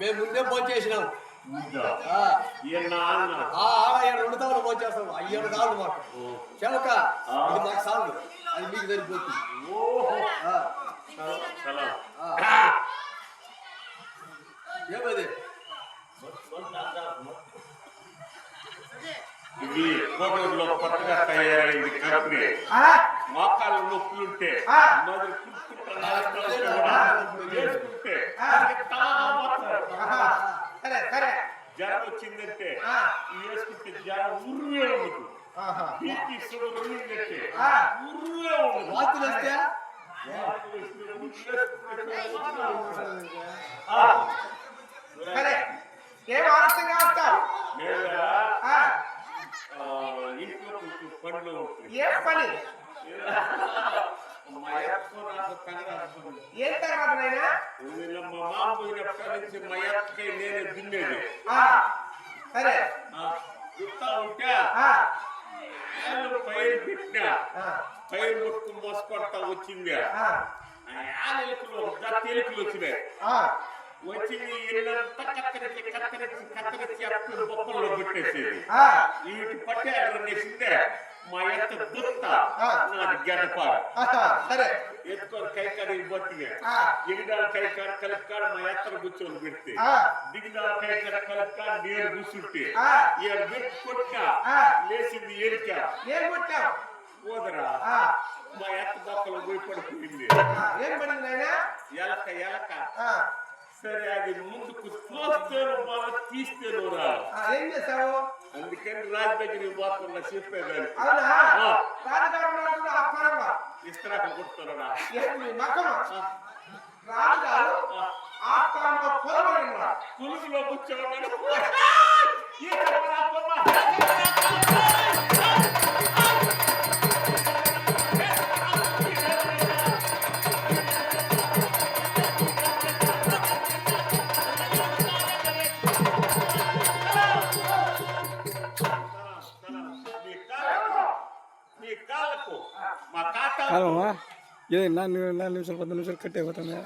మేము ముందే ఫోన్ చేసినాం. రెండు తాళ్ళు ఫోన్ చేస్తాం. అయ్యేడు కాదు మాకు. చెలక ఇది మాకు సాగు అది మీకు సరిపోతుంది. ఏమది? ఇది కోటూరులో కొత్తగా తయారైంది కంపెనీ మోకాలు నొప్పులుంటే. మొదలు చేసుకుంటే జ్వరం వచ్చిందంటే వేసుకుంటే జ్వరం ఉర్రే ఉండదు. బీపీ షుగర్ ఉండిందంటే ఆ. ఉర్రే ఉండదు వాంతులు వస్తే. ఆ. ఏం పని? ఏం తర్వాత నాయనా? మా మామ పోయినప్పటి నుంచి మా అక్కకి నేనే దున్నేది. సరే. దుత్తా ఉంటే నేను పైరు పెట్టినా. పైరు ముట్టుకు మోసుకొడతా వచ్చింది. ఆ, ఎలుకలు ఒక ఎలుకలు వచ్చినాయి. ఆ, వచ్చి ఇల్లంతా కత్తరించి కత్తరించి కత్తరించి అప్పుడు బొప్పల్లో పెట్టేసేది ఆ, వీటి పట్టే అనేసిందే మా యొక్క దుత్త ఆహా, సరే ఎత్తుకొని కై పోతుంది ఆ. ఎగిదాల కై కాడ కలుపుకాడ మా ఎత్తర కూర్చొని పెడితే ఆ. దిగిదాల కై కాడ కలుపుకాడ నేను కూర్చుంటే ఆ. ఈడ పెట్టి కొట్టినా ఆ. లేచింది ఎరిక ఏం కొట్టావు పోదరా ఆ, మా ఎత్త బొక్కలు పోయి పడిపోయింది ఏం పడింది ఎలక ఎలక ఆ, సరే అది ముందుకు తోస్తేను తీస్తేను ఆ, ఏం చేసావు అందుకని రాజు దగ్గరికి పోతున్నా చెప్పేదాన్ని ఆ. రాజుగారు ఇస్తరాకు పొలబడి ಅಲ್ವಾ ಇದು ನಾನು ನಾಲ್ಕು ಸ್ವಲ್ಪ ಒಂದು ನಿಮಿಷ ಕಟ್ಟಿ ಹೋಗ್ತಾನೆ